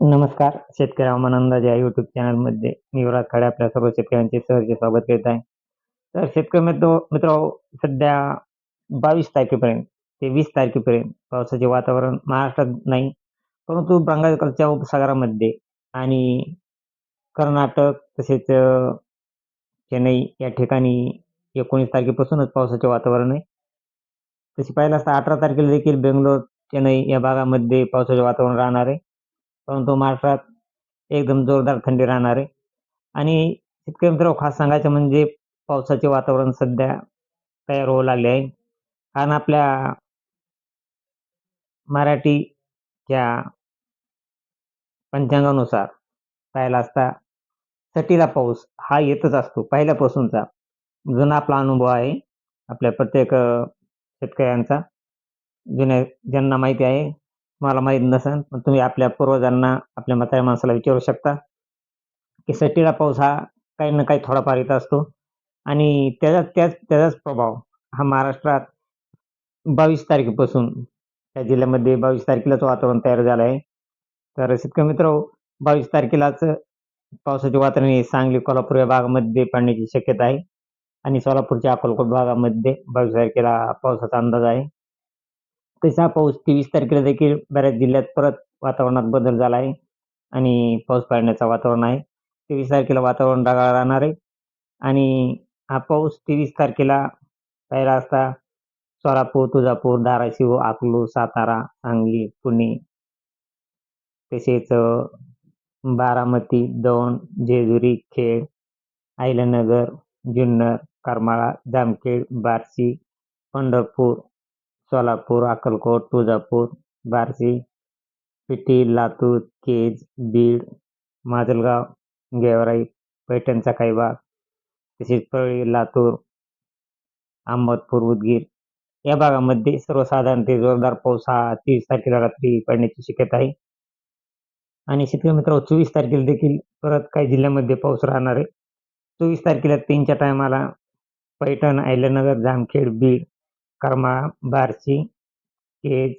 नमस्कार शेतकरी हवामान अंदाज या युट्यूब चॅनलमध्ये मी युवराज खाडे आपल्या सर्व शेतकऱ्यांचे सहजे स्वागत करीत आहे. तर शेतकरी मित्र मित्र सध्या बावीस तारखेपर्यंत ते वीस तारखेपर्यंत पावसाचे वातावरण महाराष्ट्रात नाही परंतु बंगालच्या उपसागरामध्ये आणि कर्नाटक तसेच चेन्नई या ठिकाणी एकोणीस तारखेपासूनच पावसाचे वातावरण आहे. तसे पाहिलं असता अठरा तारखेला देखील बेंगलोर चेन्नई या भागामध्ये पावसाचे वातावरण राहणार आहे. परंतु महाराष्ट्रात एकदम जोरदार थंडी राहणार. आहे आणि शेतकरी मित्र खास सांगायचं म्हणजे पावसाचे वातावरण सध्या तयार होऊ लागले आहे. कारण आपल्या मराठीच्या पंचांगानुसार पाहायला असता सटीला पाऊस हा येतच असतो पहिल्यापासूनचा. जुना आपला अनुभव आहे आपल्या प्रत्येक शेतकऱ्यांचा. जुन्या ज्यांना माहिती आहे तुम्हाला माहीत नसेल पण तुम्ही आपल्या पूर्वजांना आपल्या म्हाताऱ्या माणसाला विचारू शकता की सटीला पाऊस हा काही ना काही थोडाफार येत असतो. आणि त्याचा त्याच त्याचाच प्रभाव हा महाराष्ट्रात बावीस तारखेपासून त्या जिल्ह्यामध्ये बावीस तारखेलाच वातावरण तयार झालं आहे तर शेतकरी मित्र बावीस तारखेलाच पावसाचे वातावरण हे सांगली कोल्हापूर या भागामध्ये पडण्याची शक्यता आहे. आणि सोलापूरच्या अकोलकोट भागामध्ये बावीस तारखेला पावसाचा अंदाज आहे. तसा पाऊस तेवीस तारखेला देखील बऱ्याच जिल्ह्यात परत वातावरणात बदल झाला आहे आणि पाऊस पडण्याचं वातावरण आहे. तेवीस तारखेला वातावरण ढगाळ राहणार आहे आणि हा पाऊस तेवीस तारखेला पाहिला असता सोलापूर तुळजापूर धाराशिव आकलू सातारा सांगली पुणे तसेच बारामती दौंड जेजुरी खेड अहिल्यानगर जुन्नर करमाळा जामखेड बार्शी पंढरपूर सोलापूर अक्कलकोट तुळजापूर बार्शी पिटी लातूर केज बीड माजलगाव गेवराई पैठणचा काही भाग तसेच परळी लातूर अहमदपूर उदगीर. या भागामध्ये सर्वसाधारण ते जोरदार पाऊस हा तीस तारखेला रात्री पडण्याची शक्यता आहे. आणि शेतकरी मित्र चोवीस तारखेला देखील परत काही जिल्ह्यामध्ये पाऊस राहणार आहे. चोवीस तारखेला तीनच्या टायमाला पैठण अहिल्यानगर जामखेड बीड करमाळा बार्शी केज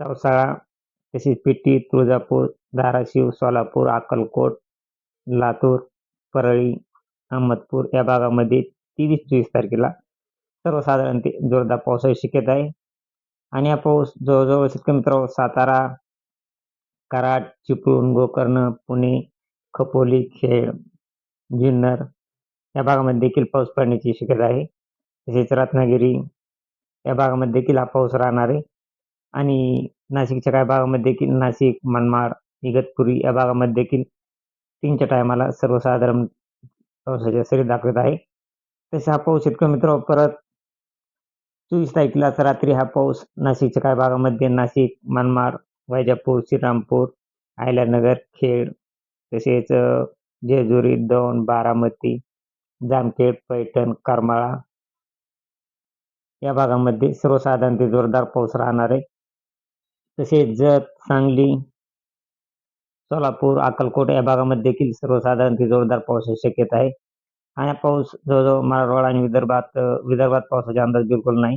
चौसाळा तसेच पिटी तुळजापूर धाराशिव सोलापूर अक्कलकोट लातूर परळी अहमदपूर या भागामध्ये तेवीस चोवीस तारखेला सर्वसाधारण ते जोरदार पावसाची शक्यता आहे. आणि हा पाऊस जवळजवळ शेतकरी मित्र सातारा कराड चिपळूण गोकर्ण पुणे खपोली खेड जुन्नर या भागामध्ये देखील पाऊस पडण्याची शक्यता आहे. तसेच रत्नागिरी या भागामध्ये देखील हा पाऊस राहणार आहे. आणि नाशिकच्या काही भागामध्ये देखील नाशिक मनमाड इगतपुरी या भागामध्ये देखील तीनच्या टायमाला सर्वसाधारण पावसाच्या सरी दाखवत आहे. तसे हा पाऊस शेतकरी मित्र परत चोवीस तारखेलाच रात्री हा पाऊस नाशिकच्या काही भागामध्ये नाशिक मनमाड वैजापूर श्रीरामपूर अहिल्यानगर खेड तसेच जेजुरी दौंड बारामती जामखेड पैठण करमाळा या भागामध्ये सर्वसाधारण ते जोरदार पाऊस राहणार आहे. तसेच जत, सांगली, सोलापूर, अक्कलकोट या भागामध्ये देखील सर्वसाधारण ते जोरदार पावसाची शक्यता आहे. आणि पाऊस जवळजवळ मराठवाडा आणि विदर्भात विदर्भात अंदाज बिलकुल नाही.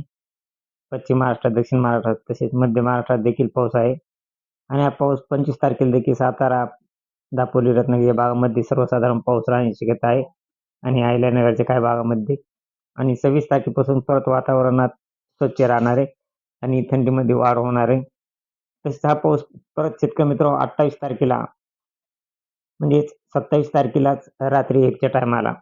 पश्चिम महाराष्ट्रात दक्षिण महाराष्ट्रात तसेच मध्य महाराष्ट्रात देखील पाऊस आहे. आणि हा पाऊस पंचवीस तारखेला देखील सातारा, दापोली, रत्नागिरी या भागामध्ये सर्वसाधारण पाऊस राहण्याची शक्यता आहे. आणि अहिल्यानगरच्या काही भागामध्ये आणि सव्वीस तारखेपासून परत वातावरणात स्वच्छ राहणार आहे आणि थंडीमध्ये वाढ होणार आहे. तसेच हा पाऊस परत शेतकरी मित्र अठ्ठावीस तारखेला म्हणजेच सत्तावीस तारखेलाच रात्री एकच्या टायमाला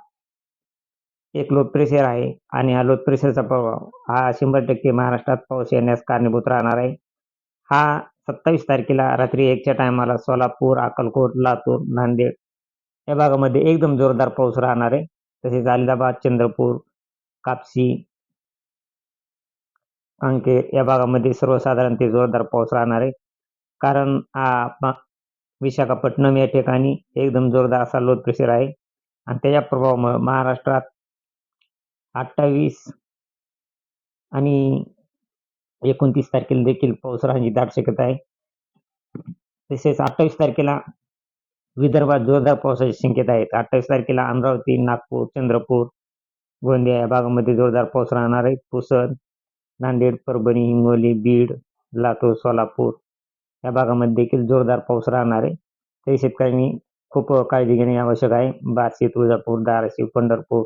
एक लो प्रेशर आहे आणि हा लो प्रेशरचा प्रभाव हा शंभर टक्के महाराष्ट्रात पाऊस येण्यास कारणीभूत राहणार आहे. हा सत्तावीस तारखेला रात्री एकच्या टायमाला सोलापूर अक्कलकोट लातूर नांदेड या भागामध्ये एकदम जोरदार पाऊस राहणार आहे. तसेच अलिदाबाद चंद्रपूर कापसी अंके या भागामध्ये सर्वसाधारण ते जोरदार पाऊस राहणार आहे. कारण हा विशाखापट्टणम या ठिकाणी एकदम जोरदार असा लो प्रेशर आहे. आणि त्याच्या प्रभावामुळे महाराष्ट्रात अठ्ठावीस आणि एकोणतीस तारखेला देखील पाऊस राहण्याची दाट शक्यता आहे. तसेच अठ्ठावीस तारखेला विदर्भात जोरदार पावसाची शक्यता आहे. अठ्ठावीस तारखेला अमरावती नागपूर चंद्रपूर गोंदिया या भागामध्ये जोरदार पाऊस राहणार आहे. पुसद नांदेड परभणी हिंगोली बीड लातूर सोलापूर या भागामध्ये देखील जोरदार पाऊस राहणार आहे. तरी शेतकऱ्यांनी खूप काळजी घेणे आवश्यक आहे. बार्शी तुळजापूर धाराशिव पंढरपूर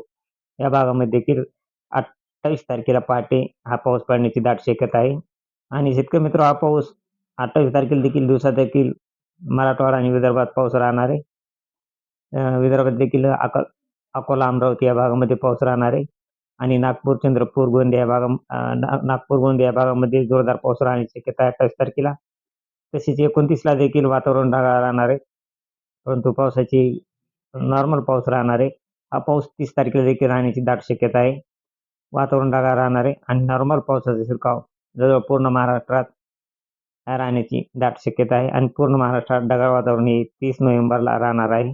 या भागामध्ये देखील अठ्ठावीस तारखेला पहाटे हा पाऊस पडण्याची दाट शक्यता आहे. आणि शेतकरी मित्र हा पाऊस अठ्ठावीस तारखेला देखील दिवसात देखील मराठवाडा आणि विदर्भात पाऊस राहणार आहे. विदर्भात देखील आका अकोला अमरावती या भागामध्ये पाऊस राहणार आहे. आणि नागपूर चंद्रपूर गोंदिया या भागा ना- नागपूर गोंदिया या भागामध्ये जोरदार पाऊस राहण्याची शक्यता आहे अठ्ठावीस तारखेला. तसेच एकोणतीसला देखील वातावरण ढगाळ राहणार आहे. परंतु पावसाची नॉर्मल पाऊस राहणार आहे. हा पाऊस तीस तारखेला देखील राहण्याची दाट शक्यता आहे. वातावरण ढगाळ राहणार आहे आणि नॉर्मल पावसाचा शिरकाव जवळ पूर्ण महाराष्ट्रात राहण्याची दाट शक्यता आहे. आणि पूर्ण महाराष्ट्रात ढगाळ वातावरण हे तीस नोव्हेंबरला राहणार आहे.